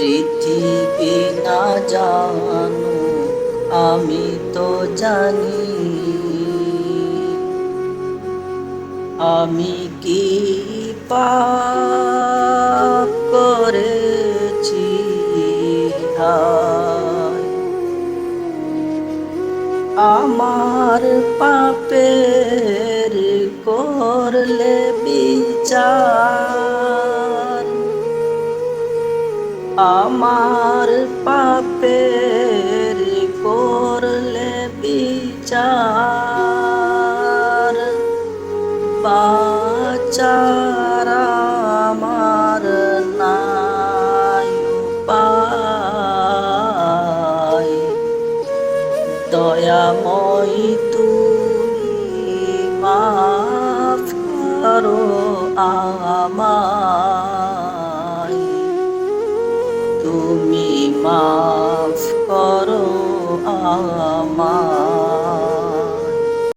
পৃথিবী না জানো আমি তো জানি। আমি কি পাপ করেছি? আমার পাপের করলে বিচার আমার পাপের করলে বিচার। বাচার আমার নাই উপায়। দয়াময় তুমি মাফ করো আমায়। তুমি মাফ করো আমায়